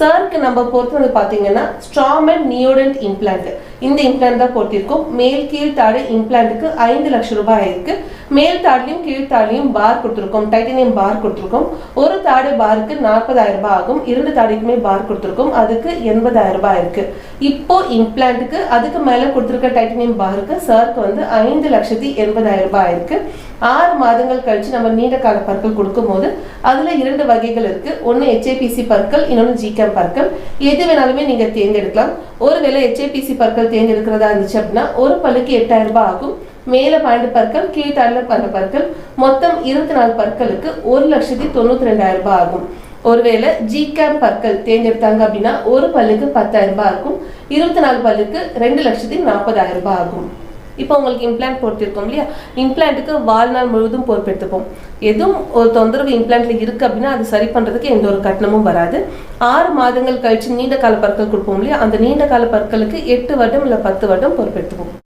சாருக்கு நம்ம பொறுத்தவரை பார்த்தீங்கன்னா ஸ்ட்ராமன் நியோடன்ட் இம்ப்ளான்ட் இந்த இம்ப்ளான்ட் தான் போட்டிருக்கோம். மேல் கீழ் தாடு இம்ப்ளான்ட்டுக்கு ஐந்து லட்சம் ரூபாய் இருக்கு மேல் தாடிலையும் கீழ் தாடிலையும் பார் கொடுத்துருக்கோம். டைட்டனியம் பார் கொடுத்துருக்கோம். ஒரு தாடு பாருக்கு நாற்பதாயிரம் ரூபாய் ஆகும். இரண்டு தாடிக்குமே பார் கொடுத்துருக்கோம். அதுக்கு எண்பதாயிரம் ரூபாய் இருக்கு இப்போ இம்ப்ளான்ட்டுக்கு அதுக்கு மேல கொடுத்துருக்க டைட்டனியம் பாருக்கு சாருக்கு வந்து ஐந்து லட்சத்தி எண்பதாயிரம் ரூபாய் இருக்கு ஆறு மாதங்கள் கழிச்சு நம்ம நீண்ட கால பற்கள் கொடுக்கும்போது அதுல இரண்டு வகைகள் இருக்கு. ஒன்னு ஹெச்ஏபிசி பற்கள் இன்னொன்னு ஜிகேம் பற்கள். எது வேணாலுமே நீங்க தேர்ந்தெடுக்கலாம். ஒருவேளை ஹெச்ஐபிசி பற்கள் தேர்ந்தெடுக்கிறதா இருந்துச்சு அப்படின்னா ஒரு பல்லுக்கு எட்டாயிரம் ரூபாய் ஆகும். மேல பன்னெண்டு பற்கள் கீழ்த்தாடுல பன்னெண்டு பற்கள் மொத்தம் இருபத்தி நாலு பற்களுக்கு ஒரு லட்சத்தி தொண்ணூத்தி ரெண்டாயிரம் ரூபாய் ஆகும். ஒருவேளை ஜிகேம் பற்கள் தேர்ந்தெடுத்தாங்க அப்படின்னா ஒரு பல்லுக்கு பத்தாயிரம் ரூபாய் இருக்கும் இருபத்தி நாலு பல்லுக்கு ரெண்டு லட்சத்தி நாற்பதாயிரம் ரூபாய் ஆகும். இப்போ உங்களுக்கு இம்ப்ளான்ட் போட்டிருக்கோம் இல்லையா? இம்ப்ளான்ட்டுக்கு வாழ்நாள் முழுவதும் பொறுப்பெடுத்துப்போம். எதுவும் ஒரு தொந்தரவு இம்ப்ளான்ட்ல இருக்கு அப்படின்னா அது சரி பண்றதுக்கு எந்த ஒரு கட்டணமும் வராது. ஆறு மாதங்கள் கழிச்சு நீண்ட கால பற்கள் கொடுப்போம் இல்லையா? அந்த நீண்ட கால பற்களுக்கு எட்டு வருடம் இல்லை பத்து வருடம் பொறுப்பெடுத்துப்போம்.